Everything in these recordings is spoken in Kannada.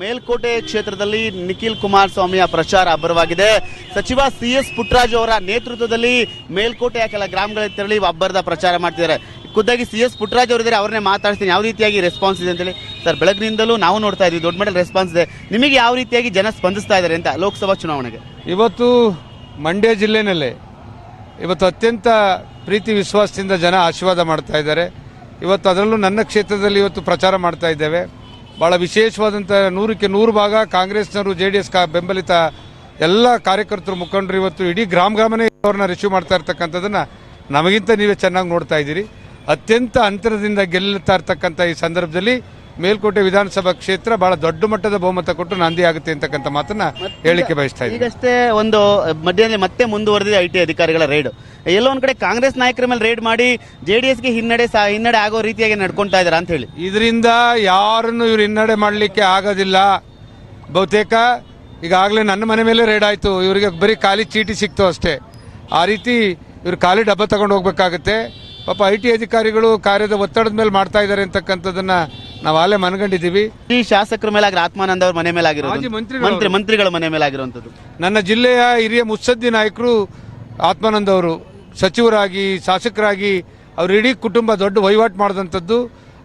ಮೇಲ್ಕೋಟೆ ಕ್ಷೇತ್ರದಲ್ಲಿ ನಿಖಿಲ್ ಕುಮಾರಸ್ವಾಮಿಯ ಪ್ರಚಾರ ಅಬ್ಬರವಾಗಿದೆ ಸಚಿವ ಸಿ ಎಸ್ ಪುಟ್ರಾಜ್ ಅವರ ನೇತೃತ್ವದಲ್ಲಿ ಮೇಲ್ಕೋಟೆಯ ಕೆಲ ಗ್ರಾಮಗಳಲ್ಲಿ ತೆರಳಿ ಅಬ್ಬರದ ಪ್ರಚಾರ ಮಾಡ್ತಿದ್ದಾರೆ. ಖುದ್ದಾಗಿ ಸಿ ಎಸ್ ಪುಟ್ರಾಜ್ ಅವರಿದ್ದಾರೆ ಅವರನ್ನೇ ಮಾತಾಡ್ತೀನಿ ಯಾವ ರೀತಿಯಾಗಿ ರೆಸ್ಪಾನ್ಸ್ ಇದೆ ಅಂತೇಳಿ. ಸರ್, ಬೆಳಗ್ಗಿನಿಂದಲೂ ನಾವು ನೋಡ್ತಾ ಇದ್ದೀವಿ ದೊಡ್ಡ ಮಟ್ಟದ ರೆಸ್ಪಾನ್ಸ್ ಇದೆ. ನಿಮಗೆ ಯಾವ ರೀತಿಯಾಗಿ ಜನ ಸ್ಪಂದಿಸ್ತಾ ಇದ್ದಾರೆ ಅಂತ ಲೋಕಸಭಾ ಚುನಾವಣೆಗೆ? ಇವತ್ತು ಮಂಡ್ಯ ಜಿಲ್ಲೆನಲ್ಲೇ ಇವತ್ತು ಅತ್ಯಂತ ಪ್ರೀತಿ ವಿಶ್ವಾಸದಿಂದ ಜನ ಆಶೀರ್ವಾದ ಮಾಡ್ತಾ ಇದ್ದಾರೆ. ಇವತ್ತು ಅದರಲ್ಲೂ ನನ್ನ ಕ್ಷೇತ್ರದಲ್ಲಿ ಇವತ್ತು ಪ್ರಚಾರ ಮಾಡ್ತಾ ಇದ್ದೇವೆ. ಭಾಳ ವಿಶೇಷವಾದಂಥ ನೂರಕ್ಕೆ ನೂರು ಭಾಗ ಕಾಂಗ್ರೆಸ್ನವರು ಜೆ ಡಿ ಎಸ್ ಕಾ ಬೆಂಬಲಿತ ಎಲ್ಲ ಕಾರ್ಯಕರ್ತರು ಮುಖಂಡರು ಇವತ್ತು ಇಡೀ ಗ್ರಾಮ ಗ್ರಾಮನೇ ಅವ್ರನ್ನ ರಿಸೀವ್ ಮಾಡ್ತಾ ಇರ್ತಕ್ಕಂಥದ್ದನ್ನು ನಮಗಿಂತ ನೀವೇ ಚೆನ್ನಾಗಿ ನೋಡ್ತಾ ಇದ್ದೀರಿ. ಅತ್ಯಂತ ಅಂತರದಿಂದ ಗೆಲ್ಲುತ್ತಾ ಇರ್ತಕ್ಕಂಥ ಈ ಸಂದರ್ಭದಲ್ಲಿ ಮೇಲ್ಕೋಟೆ ವಿಧಾನಸಭಾ ಕ್ಷೇತ್ರ ಬಹಳ ದೊಡ್ಡ ಮಟ್ಟದ ಬಹುಮತ ಕೊಟ್ಟು ನಂದಿ ಆಗುತ್ತೆ ಅಂತಕ್ಕಂಥ ಮಾತನ್ನ ಹೇಳಿಕೆ ಬಯಸ್ತಾ ಇದ್ದೀವಿ ಈಗಷ್ಟೇ ಒಂದು ಮಧ್ಯದಲ್ಲಿ ಮತ್ತೆ ಮುಂದುವರೆದಿದೆ ಐ ಟಿ ಅಧಿಕಾರಿಗಳ ರೈಡ್ ಎಲ್ಲೋ ಒಂದ್ ಕಡೆ ಕಾಂಗ್ರೆಸ್ ನಾಯಕರ ಮೇಲೆ ರೈಡ್ ಮಾಡಿ ಜೆ ಡಿ ಎಸ್ಗೆ ಹಿನ್ನಡೆ ಹಿನ್ನಡೆ ಆಗೋ ರೀತಿಯಾಗಿ ನಡ್ಕೊಂತಾ ಇದಾರೆ ಅಂತ ಹೇಳಿ. ಇದರಿಂದ ಯಾರನ್ನು ಇವ್ರು ಹಿನ್ನಡೆ ಮಾಡಲಿಕ್ಕೆ ಆಗೋದಿಲ್ಲ. ಬಹುತೇಕ ಈಗಾಗಲೇ ನನ್ನ ಮನೆ ಮೇಲೆ ರೈಡ್ ಆಯಿತು. ಇವರಿಗೆ ಬರೀ ಖಾಲಿ ಚೀಟಿ ಸಿಕ್ತು ಅಷ್ಟೇ. ಆ ರೀತಿ ಇವ್ರು ಖಾಲಿ ಡಬ್ಬ ತಗೊಂಡು ಹೋಗ್ಬೇಕಾಗುತ್ತೆ. ಪಾಪ ಐ ಟಿ ಅಧಿಕಾರಿಗಳು ಕಾರ್ಯದ ಒತ್ತಡದ ಮೇಲೆ ಮಾಡ್ತಾ ಇದ್ದಾರೆ ಅಂತಕ್ಕಂಥದ್ದನ್ನ ನಾವು ಅಲ್ಲೇ ಮನಗಂಡಿದ್ದೀವಿ. ಈ ಶಾಸಕರ ಮೇಲೆ ಆಗಿ ಆತ್ಮಾನಂದ ಅವ್ರ ಮನೆ ಮೇಲೆ ಮಾಜಿ ಆಗಿರೋದು ಮಂತ್ರಿಗಳು ಮಂತ್ರಿ ಮಂತ್ರಿಗಳ ಮನೆ ಮೇಲೆ ಆಗಿರುವಂತದ್ದು ನನ್ನ ಜಿಲ್ಲೆಯ ಹಿರಿಯ ಮುತ್ಸದ್ದಿ ನಾಯಕರು ಆತ್ಮಾನಂದ ಅವರು ಸಚಿವರಾಗಿ ಶಾಸಕರಾಗಿ ಅವ್ರ ಇಡೀ ಕುಟುಂಬ ದೊಡ್ಡ ವಹಿವಾಟು ಮಾಡಿದಂಥದ್ದು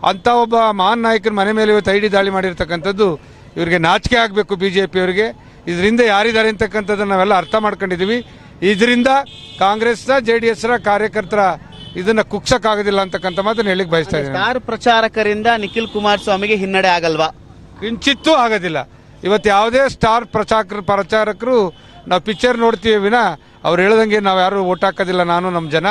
ಅಂಥ ಒಬ್ಬ ಮಹಾನ್ ನಾಯಕರ ಮನೆ ಮೇಲೆ ಇವತ್ತು ಐಡಿ ದಾಳಿ ಮಾಡಿರ್ತಕ್ಕಂಥದ್ದು ಇವರಿಗೆ ನಾಚಿಕೆ ಆಗಬೇಕು ಬಿ ಜೆ ಪಿಯವರಿಗೆ ಇದರಿಂದ ಯಾರಿದ್ದಾರೆ ಅಂತಕ್ಕಂಥದ್ದನ್ನು ನಾವೆಲ್ಲ ಅರ್ಥ ಮಾಡ್ಕೊಂಡಿದ್ದೀವಿ. ಇದರಿಂದ ಕಾಂಗ್ರೆಸ್ನ ಜೆ ಡಿ ಎಸ್ನ ಕಾರ್ಯಕರ್ತರ ಇದನ್ನ ಕುಗ್ಸಕ್ಕಾಗೋದಿಲ್ಲ ಅಂತಕ್ಕಂಥ ಮಾತನ್ನು ಹೇಳಿಕ್ ಬಯಸ್ತಾ ಇದ್ದೀನಿ ಸ್ಟಾರ್ ಪ್ರಚಾರಕರಿಂದ ನಿಖಿಲ್ ಕುಮಾರಸ್ವಾಮಿಗೆ ಹಿನ್ನಡೆ ಆಗಲ್ವಾ? ಕಿಂಚಿತ್ತೂ ಆಗೋದಿಲ್ಲ. ಇವತ್ತು ಯಾವುದೇ ಸ್ಟಾರ್ ಪ್ರಚಾರ ಪ್ರಚಾರಕರು ನಾವು ಪಿಕ್ಚರ್ ನೋಡ್ತೀವಿ ವಿನ ಅವ್ರು ಹೇಳ್ದಂಗೆ ನಾವು ಯಾರು ಓಟ್ ಹಾಕೋದಿಲ್ಲ ನಾನು ನಮ್ಮ ಜನ.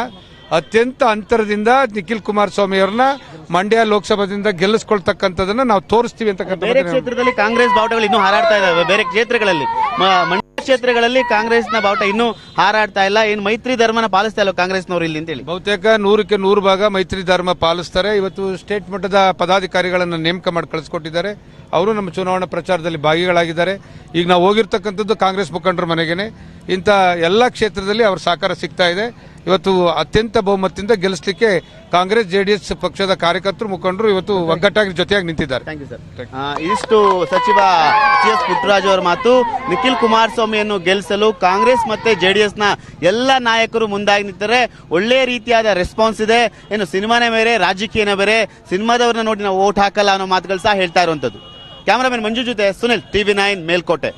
ಅತ್ಯಂತ ಅಂತರದಿಂದ ನಿಖಿಲ್ ಕುಮಾರಸ್ವಾಮಿ ಅವ್ರನ್ನ ಮಂಡ್ಯ ಲೋಕಸಭಾದಿಂದ ಗೆಲ್ಲಿಸ್ಕೊಳ್ತಕ್ಕಂಥದ್ದನ್ನ ನಾವು ತೋರಿಸ್ತೀವಿ ಅಂತಕ್ಕಂಥ ಬೇರೆ ಕ್ಷೇತ್ರದಲ್ಲಿ ಕಾಂಗ್ರೆಸ್ ಬಾವುಟಗಳು ಇನ್ನೂ ಹಾರಾಡ್ತಾ ಇದ್ದಾವೆ. ಬೇರೆ ಕ್ಷೇತ್ರಗಳಲ್ಲಿ ಮ- ಮಂಡ್ಯ ಕ್ಷೇತ್ರಗಳಲ್ಲಿ ಕಾಂಗ್ರೆಸ್ನ ಬಾವುಟ ಇನ್ನೂ ಹಾರಾಡ್ತಾ ಇಲ್ಲ. ಏನು ಮೈತ್ರಿ ಧರ್ಮನ ಪಾಲಿಸ್ತಾ ಇಲ್ಲ ಕಾಂಗ್ರೆಸ್ನವರು ಇಲ್ಲಿ ಅಂತೇಳಿ. ಬಹುತೇಕ ನೂರಕ್ಕೆ ನೂರು ಭಾಗ ಮೈತ್ರಿ ಧರ್ಮ ಪಾಲಿಸ್ತಾರೆ. ಇವತ್ತು ಸ್ಟೇಟ್ ಮಟ್ಟದ ಪದಾಧಿಕಾರಿಗಳನ್ನು ನೇಮಕ ಮಾಡಿ ಕಳಿಸ್ಕೊಟ್ಟಿದ್ದಾರೆ. ಅವರು ನಮ್ಮ ಚುನಾವಣಾ ಪ್ರಚಾರದಲ್ಲಿ ಭಾಗಿಗಳಾಗಿದ್ದಾರೆ. ಈಗ ನಾವು ಹೋಗಿರ್ತಕ್ಕಂಥದ್ದು ಕಾಂಗ್ರೆಸ್ ಮುಖಂಡರ ಮನೆಗೇನೆ. ಇಂಥ ಎಲ್ಲ ಕ್ಷೇತ್ರದಲ್ಲಿ ಅವ್ರ ಸಹಕಾರ ಸಿಗ್ತಾ ಇದೆ. ಇವತ್ತು ಅತ್ಯಂತ ಬಹುಮತದಿಂದ ಗೆಲ್ಲಿಸಲಿಕ್ಕೆ ಕಾಂಗ್ರೆಸ್ ಜೆಡಿಎಸ್ ಪಕ್ಷದ ಕಾರ್ಯಕರ್ತರು ಮುಖಂಡರು ಇವತ್ತು ಒಗ್ಗಟ್ಟಾಗಿ ಜೊತೆಯಾಗಿ ನಿಂತಿದ್ದಾರೆ. ಥ್ಯಾಂಕ್ ಯು ಸರ್ ಇಷ್ಟು ಸಚಿವ ಸಿ ಎಸ್ ಪುಟ್ಟರಾಜು ಅವರ ಮಾತು. ನಿಖಿಲ್ ಕುಮಾರಸ್ವಾಮಿಯನ್ನು ಗೆಲ್ಲಿಸಲು ಕಾಂಗ್ರೆಸ್ ಮತ್ತೆ ಜೆಡಿಎಸ್ನ ಎಲ್ಲ ನಾಯಕರು ಮುಂದಾಗಿ ನಿಂತರೆ ಒಳ್ಳೆ ರೀತಿಯಾದ ರೆಸ್ಪಾನ್ಸ್ ಇದೆ. ಏನು ಸಿನಿಮಾನೇ ಬೇರೆ ರಾಜಕೀಯನೇ ಬೇರೆ. ಸಿನಿಮಾದವ್ರನ್ನ ನೋಡಿ ನಾವು ಓಟ್ ಹಾಕಲ್ಲ ಅನ್ನೋ ಮಾತುಗಳು ಸಹ ಹೇಳ್ತಾ ಇರುವಂತದ್ದು ಕ್ಯಾಮರಾಮನ್ ಮಂಜು ಜೊತೆ ಸುನಿಲ್ ಟಿವಿ ನೈನ್ ಮೇಲ್ಕೋಟೆ.